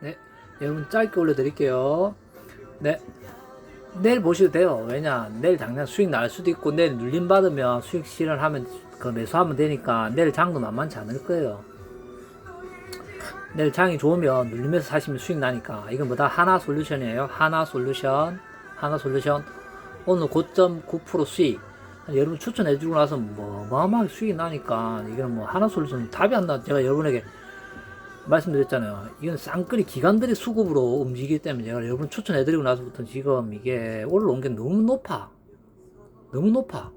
네, 여러분 짧게 올려드릴게요. 네, 내일 보셔도 돼요. 왜냐, 내일 당장 수익 날 수도 있고 내일 눌림 받으면 수익 실현하면 그 매수하면 되니까 내일 장도 만만치 않을 거예요. 내일 장이 좋으면 눌리면서 사시면 수익 나니까 이건 뭐다 하나 솔루션이에요. 하나 솔루션, 하나 솔루션. 오늘 고점 9% 수익. 여러분 추천해주고 나서 뭐 어마어마하게 수익이 나니까 이거는 뭐 하나 솔루션 답이 안 나. 제가 여러분에게 말씀드렸잖아요. 이건 쌍끌이 기관들의 수급으로 움직이기 때문에 제가 여러분 추천해드리고 나서부터 지금 이게 올라온 게 너무 높아. 너무 높아.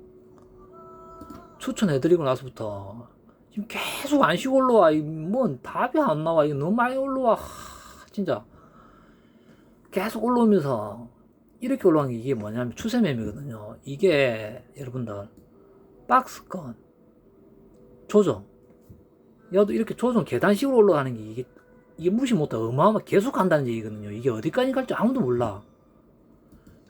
추천해드리고 나서부터 지금 계속 안 쉬고 올라와. 이뭔 답이 안 나와. 이거 너무 많이 올라와. 하, 진짜. 계속 올라오면서 이렇게 올라간 게 이게 뭐냐면 추세 매매거든요. 이게 여러분들 박스권 조정 야도 이렇게 조정 계단식으로 올라가는 게 이게 이게 무시 못해 어마어마 계속 간다는 얘기거든요. 이게 어디까지 갈지 아무도 몰라.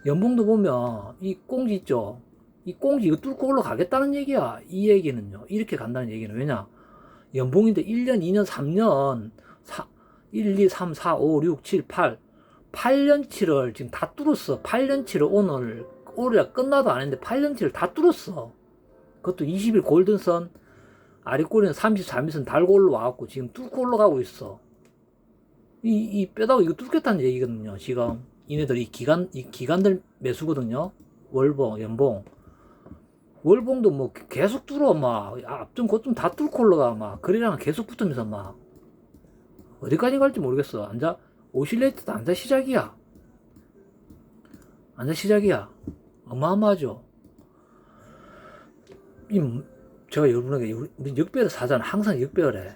연봉도 보면 이 꽁지 있죠. 이 꽁지 이거 뚫고 올라가겠다는 얘기야. 이 얘기는요. 이렇게 간다는 얘기는 왜냐? 연봉인데 1년, 2년, 3년, 4, 1, 2, 3, 4, 5, 6, 7, 8, 8년치를 지금 다 뚫었어. 8년치를 오늘, 올해 끝나도 안 했는데 8년치를 다 뚫었어. 그것도 20일 골든선, 아리꼬리는 33일선 달고 올라와갖고 지금 뚫고 올라가고 있어. 이, 이 뼈다가 이거 뚫겠다는 얘기거든요. 지금. 이네들 이 기간, 이 기간들 매수거든요. 월봉, 연봉. 월봉도 뭐 계속 뚫어, 막. 앞좀, 그좀 다 뚫고 올라가, 막. 그래랑 계속 붙으면서 막. 어디까지 갈지 모르겠어. 앉아, 오실레이트도 앉아 시작이야. 앉아 시작이야. 어마어마하죠. 이, 제가 여러분에게 역배를 사잖아. 항상 역배를 해.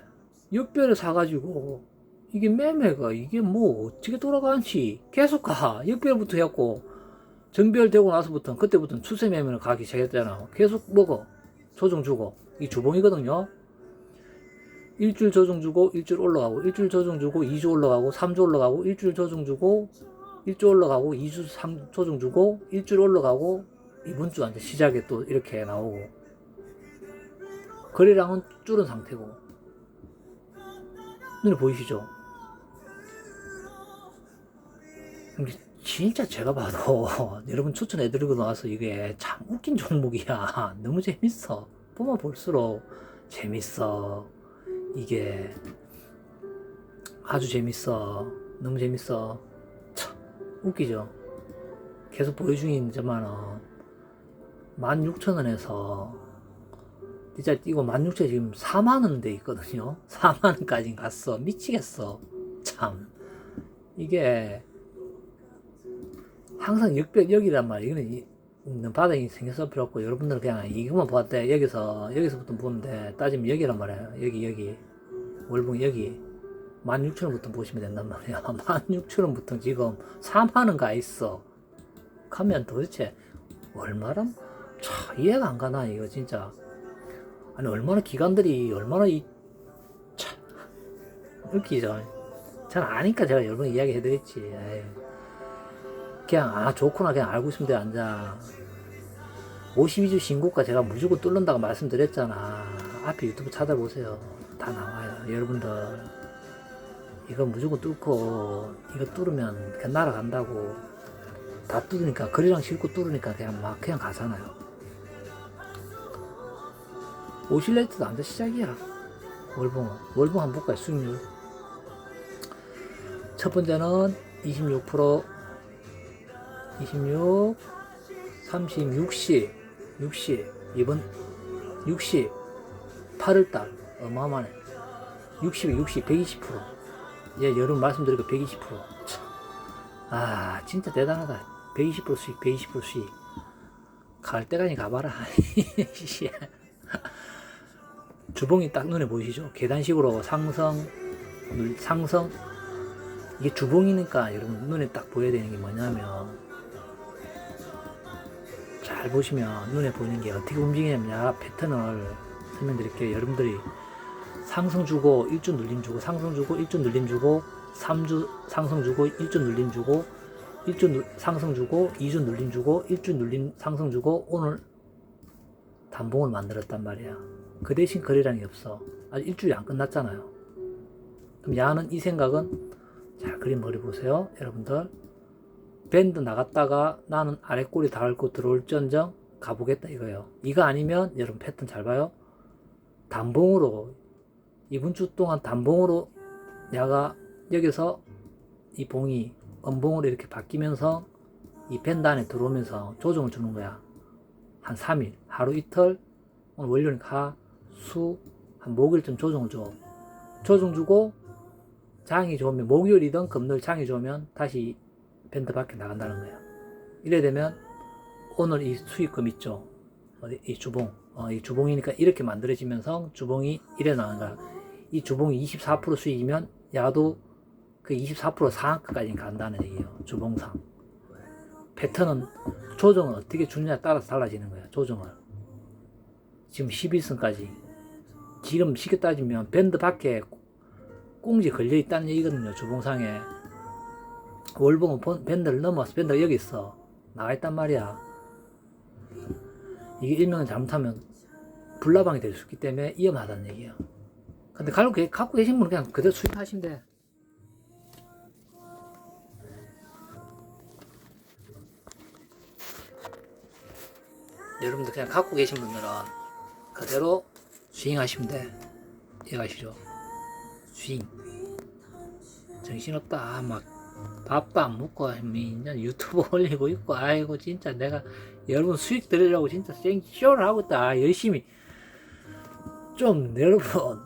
역배를 사가지고 이게 매매가 이게 뭐 어떻게 돌아가는지 계속 가. 역배부터 해갖고 정별되고 나서부터 그때부터는 추세 매매를 가기 시작했잖아. 계속 먹어. 조정 주고. 이 주봉이거든요. 일주일 조정 주고 일주일 올라가고 일주일 조정 주고 2주 올라가고 3주 올라가고 일주일 조정 주고 1주 올라가고 2주 3 조정 주고 일주일 올라가고 이번 주 이제 시작에 또 이렇게 나오고 거래량은 줄은 상태고. 눈에 보이시죠? 진짜 제가 봐도 여러분 추천해드리고 나서 이게 참 웃긴 종목이야. 너무 재밌어. 보면 볼수록 재밌어. 이게 아주 재밌어. 너무 재밌어. 참 웃기죠? 계속 보여주기지만은 16,000원에서 진짜 이거 16,000원 지금 4만원 돼 있거든요. 4만원까지 갔어. 미치겠어. 참. 이게 항상 역벽 여기란 말이야. 이거는 바닥이 생겨서 필요 없고 여러분들은 그냥 이것만 봤대. 여기서 여기서부터 보는데 따지면 여기란 말이에요 여기 여기. 월봉 여기. 16,000원부터 보시면 된단 말이야. 16,000원부터 지금 4만원 가 있어. 가면 도대체 얼마나 차 이해가 안 가나 이거 진짜 아니 얼마나 기관들이 얼마나 이 차, 웃기죠 잘 아니까 제가 여러 번 이야기 해드렸지. 에이. 그냥 아 좋구나. 그냥 알고 있으면 돼 앉아. 52주 신고가 제가 무조건 뚫는다고 말씀드렸잖아. 앞에 유튜브 찾아보세요. 다 나와요. 여러분들. 이거 무조건 뚫고 이거 뚫으면 그냥 날아간다고. 다 뚫으니까 거리랑 싣고 뚫으니까 그냥 막 그냥 가잖아요 오실레이트도 앉아 시작이야 월봉 월봉 한번 볼까요 수익률 첫 번째는 26% 26, 30, 60, 60, 이번 60, 8월달 어마어마하네. 60, 60, 120%. 예, 여러분 말씀드리고 120%. 참. 아, 진짜 대단하다. 120% 수익, 120% 수익. 갈 때까지 가봐라. 주봉이 딱 눈에 보이시죠? 계단식으로 물- 상승. 이게 주봉이니까 여러분 눈에 딱 보여야 되는 게 뭐냐면 잘 보시면 눈에 보이는 게 어떻게 움직이냐면 패턴을 설명드릴게요. 여러분들이 상승 주고 1주 눌림 주고 상승 주고 1주 눌림 주고 3주 상승 주고 1주 눌림 주고 1주 누, 상승 주고 2주 눌림 주고 1주 눌림 상승 주고 오늘 단봉을 만들었단 말이야. 그 대신 거래량이 없어. 아직 일주일이 안 끝났잖아요. 그럼 야는 이 생각은 자, 그림 머리 보세요. 여러분들. 밴드 나갔다가 나는 아래 꼬리 닳고 들어올 전정 가보겠다 이거예요. 이거 아니면 여러분 패턴 잘 봐요. 단봉으로 이번 주 동안 단봉으로 내가 여기서 이 봉이 음봉으로 이렇게 바뀌면서 이 밴드 안에 들어오면서 조정을 주는 거야. 한 3일, 하루 이틀, 오늘 월요일이니까 수, 한 목요일쯤 조정을 줘. 조정 주고 장이 좋으면 목요일이든 금요일 장이 좋으면 다시 밴드 밖에 나간다는 거야. 이래 되면 오늘 이 수익금 있죠. 이 주봉. 어, 이 주봉이니까 이렇게 만들어지면서 주봉이 이래 나가는 거야. 이 주봉이 24% 수익이면 야도 그 24% 상한가까지 간다는 얘기예요. 주봉상. 패턴은 조정은 어떻게 주느냐에 따라서 달라지는 거야. 조정을. 지금 11선까지. 지금 쉽게 따지면 밴드 밖에 꽁지 걸려 있다는 얘기거든요. 주봉상에. 월봉은 본- 밴드를 넘어서 밴드가 여기 있어. 나와 있단 말이야. 이게 일명은 잘못하면 불나방이 될 수 있기 때문에 위험하다는 얘기예요. 근데 갖고, 계- 갖고 계신 분은 그냥 그대로 수입하시면 돼. 여러분들 그냥 갖고 계신 분들은 그대로 스윙하시면 돼. 이해가시죠? 스윙. 정신없다. 막 밥도 안 먹고 그냥 유튜브 올리고 있고 아이고 진짜 내가 여러분 수익 들으려고 진짜 생쇼를 하고 있다. 열심히 좀 여러분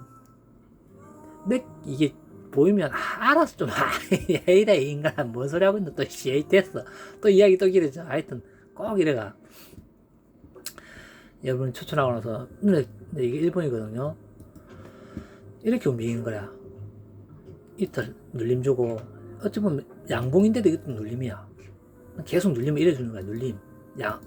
내 이게 보이면 알아서 좀 해이래 인간아 뭔 소리 하고 있는 또 씨, 됐어 또 이야기 또 길어져 하여튼 꼭 이래가 여러분 추천하고 나서 근데 근데 이게 일본이거든요. 이렇게 움직이는 거야. 이틀 눌림 주고 어찌 보면 양봉인데도 이것도 눌림이야. 계속 눌리면 이래 주는 거야 눌림. 양.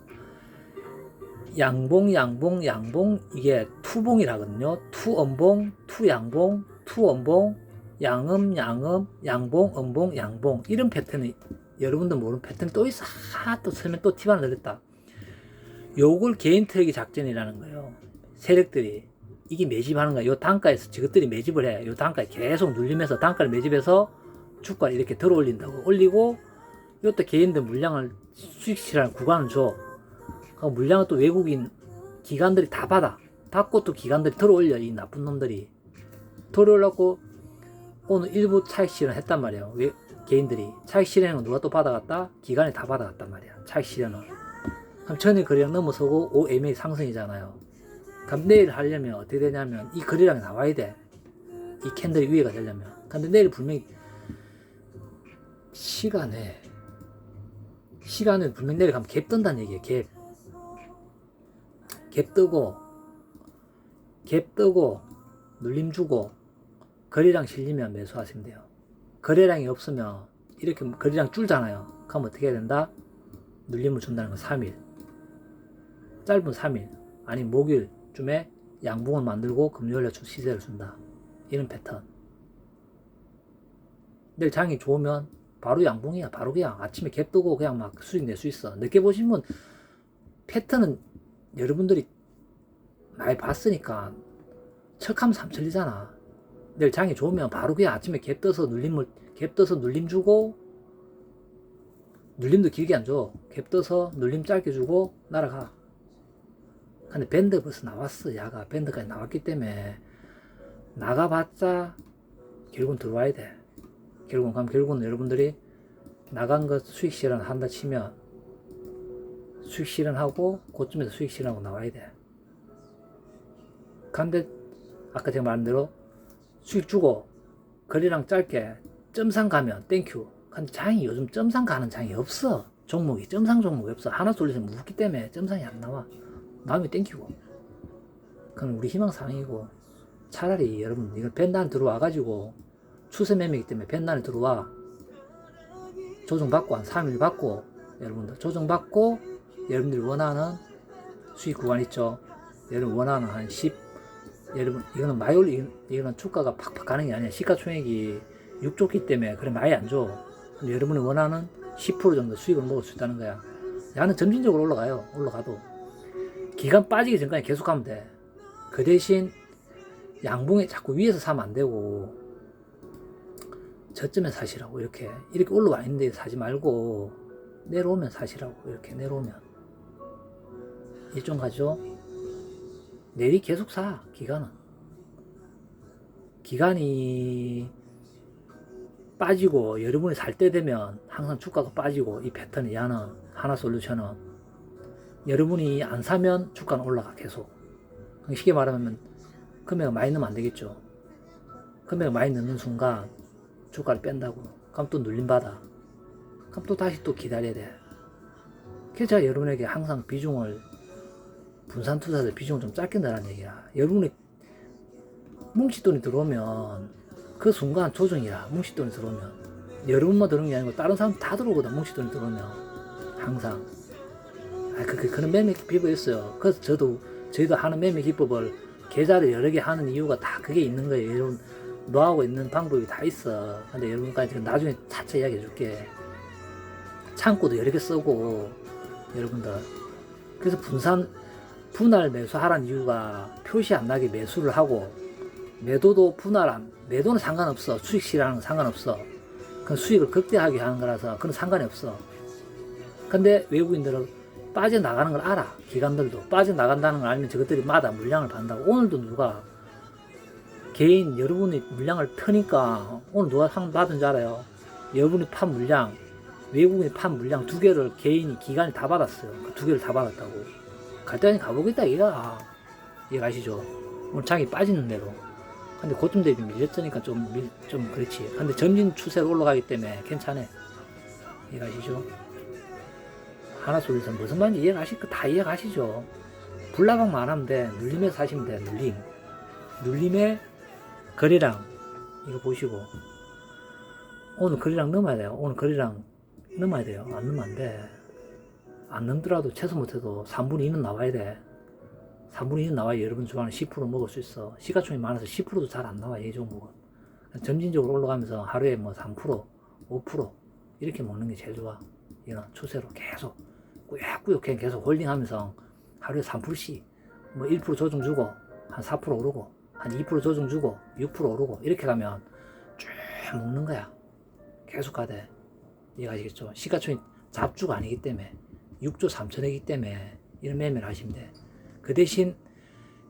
양봉 양봉 양봉 이게 투봉이라거든요. 투음봉 투양봉 투음봉 양음 양음 양봉 음봉 양봉. 이런 패턴이 여러분들 모르는 패턴이 또 있어 하또 설명 또 팁 하나 들렸다 요걸 개인 트랙이 작전이라는 거예요 세력들이 이게 매집하는 거야 요 단가에서 저것들이 매집을 해 요 단가에 계속 눌리면서 단가를 매집해서 주가를 이렇게 들어 올린다고 올리고 요때 개인들 물량을 수익실하는 구간을 줘 그 물량을 또 외국인 기관들이 다 받아. 받고 또 기관들이 들어 올려, 이 나쁜 놈들이. 들어 올렸고, 오늘 일부 차익 실현 했단 말이야. 왜, 개인들이. 차익 실현은 누가 또 받아갔다? 기관이 다 받아갔단 말이야. 차익 실현은. 그럼 전일 거래량 넘어서고 OMA 상승이잖아요. 그럼 내일 하려면 어떻게 되냐면 이 거래량이 나와야 돼. 이 캔들이 위에가 되려면. 근데 내일 분명히 시간에 시간을 분명히 내려가면 갭 뜬다는 얘기예요. 갭. 갭 뜨고 갭 뜨고 눌림 주고 거래량 실리면 매수하시면 돼요. 거래량이 없으면 이렇게 거래량 줄잖아요. 그럼 어떻게 해야 된다? 눌림을 준다는 건 3일. 짧은 3일. 아니 목요일쯤에 양봉을 만들고 금요일에 주 시세를 준다. 이런 패턴. 내일 장이 좋으면 바로 양봉이야. 바로 그냥 아침에 갭 뜨고 그냥 막 수익 낼 수 있어. 늦게 보시면 패턴은 여러분들이 많이 봤으니까 척하면 삼천리잖아. 내일 장이 좋으면 바로 그냥 아침에 갭 떠서 눌림을 갭 떠서 눌림 주고 눌림도 길게 안 줘. 갭 떠서 눌림 짧게 주고 날아가. 근데 밴드 벌써 나왔어. 야가 밴드까지 나왔기 때문에 나가봤자 결국은 들어와야 돼. 결국은 그럼 결국은 여러분들이 나간 것 수익 실현 한다 치면 수익 실현하고 그쯤에서 수익 실현하고 나와야 돼. 근데 아까 제가 말한 대로 수익 주고 거리랑 짧게 점상 가면 땡큐. 근데 장이 요즘 점상 가는 장이 없어. 종목이 점상 종목이 없어. 하나 쏠려서 무겁기 때문에 점상이 안 나와. 나오면 땡큐고. 그건 우리 희망사항이고 차라리 여러분 이걸 밴단 들어와 가지고 추세 매매이기 때문에 밴단에 들어와 조정받고 한 3일 받고 여러분들 조정받고 여러분들이 원하는 수익 구간 있죠. 여러분 원하는 한 10, 여러분 이거는 많이 올리, 이거는 주가가 팍팍 가는 게 아니야. 시가총액이 6조기 때문에 그래 많이 안 줘. 여러분이 원하는 10% 정도 수익을 먹을 수 있다는 거야. 야는 점진적으로 올라가요. 올라가도 기간 빠지기 전까지 계속 가면 돼. 그 대신 양봉에 자꾸 위에서 사면 안 되고 저쯤에 사시라고 이렇게 이렇게 올라와 있는데 사지 말고 내려오면 사시라고 이렇게 내려오면. 일종 가죠? 내리 계속 사 기간은. 기간이 빠지고 여러분이 살 때 되면 항상 주가가 빠지고 이 패턴이 야는 하나 솔루션은 여러분이 안 사면 주가는 올라가 계속. 쉽게 말하면 금액을 많이 넣으면 안 되겠죠. 금액을 많이 넣는 순간 주가를 뺀다고. 그럼 또 눌림 받아 그럼 또 다시 또 기다려야 돼. 그래서 제가 여러분에게 항상 비중을 분산 투자자 비중을 좀 작게 넣으라는 얘기야. 여러분이 뭉치돈이 들어오면 그 순간 조정이야 뭉치돈이 들어오면. 여러분만 들어오는 게 아니고 다른 사람 다 들어오거든 뭉치돈이 들어오면. 항상 아, 그, 그, 그 런 매매 기법이 있어요. 그래서 저도 저희도 하는 매매 기법을 계좌를 여러 개 하는 이유가 다 그게 있는 거예요. 여러분 노하고 있는 방법이 다 있어. 근데 여러분까지 나중에 차차 이야기 해 줄게. 창고도 여러 개 쓰고 여러분들. 그래서 분산 분할 매수하라는 이유가 표시 안 나게 매수를 하고 매도도 분할 안 매도는 상관없어. 수익 건 상관없어. 그건 수익을 극대화하게 하는 거라서 그건 상관이 없어. 근데 외국인들은 빠져나가는 걸 알아. 기관들도 빠져나간다는 걸 알면 저것들이 마다 물량을 받는다고. 오늘도 누가 개인 여러분이 물량을 펴니까 오늘 누가 상 받은 줄 알아요? 여러분이 판 물량 외국인이 판 물량 두 개를 개인이 기관이 다 받았어요. 그 두 개를 다 받았다고. 갈 때까지 가보겠다 이가. 이해가시죠? 오늘 장이 빠지는 대로. 근데 고점 대비 밀렸으니까 좀, 밀, 좀 그렇지. 근데 점진 추세로 올라가기 때문에 괜찮아. 이해가시죠 하나 소리에서 무슨 말인지 이해가실 거다 이해가시죠. 불나방만 하면 돼. 눌림에서 사시면 돼. 눌림. 눌림에 거리랑 이거 보시고. 오늘 거리랑 넘어야 돼요. 오늘 거리랑 넘어야 돼요. 안 넘으면 안 돼 안 넘더라도 최소 못해도 3분의 2는 나와야 돼. 3분의 2는 나와야 여러분 좋아하는 10% 먹을 수 있어. 시가총이 많아서 10%도 잘 안 나와 이 종목은. 점진적으로 올라가면서 하루에 뭐 3% 5% 이렇게 먹는 게 제일 좋아. 이런 추세로 계속 꾸역꾸역 그냥 계속 홀딩하면서 하루에 3%씩 뭐 1% 조정 주고 한 4% 오르고 한 2% 조정 주고 6% 오르고 이렇게 가면 쭉 먹는 거야. 계속 가대. 이해가시겠죠? 시가총이 잡주가 아니기 때문에 6조 3천이기 때문에 이런 매매를 하시면 돼 그 대신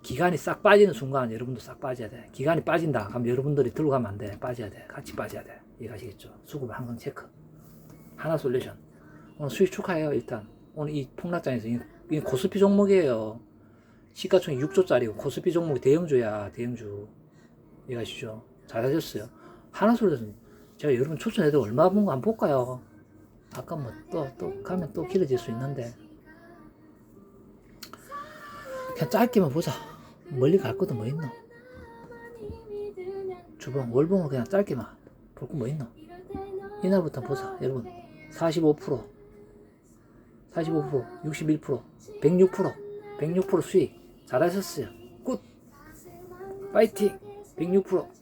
기간이 싹 빠지는 순간 여러분도 싹 빠져야 돼. 기간이 빠진다 그럼 여러분들이 들고 가면 안 돼. 빠져야 돼. 같이 빠져야 돼. 이해가시겠죠? 수급을 항상 체크. 하나 솔루션. 오늘 수익 축하해요 일단 오늘 이 폭락장에서 이, 이 고스피 종목이에요. 시가총이 6조짜리고 고스피 종목이 대형주야 대형주. 이해가시죠? 잘하셨어요? 하나 솔루션 제가 여러분 추천해도 얼마 본거 한번 볼까요? 아까 뭐 또 또 가면 또 길어질 수 있는데. 그냥 짧게만 보자. 멀리 갈 것도 뭐 있노? 주봉 월봉을 그냥 짧게만 볼 거 뭐 있노? 이날부터 보자 여러분. 45% 45% 61% 106% 106% 수익. 잘하셨어요. 굿. 파이팅. 106%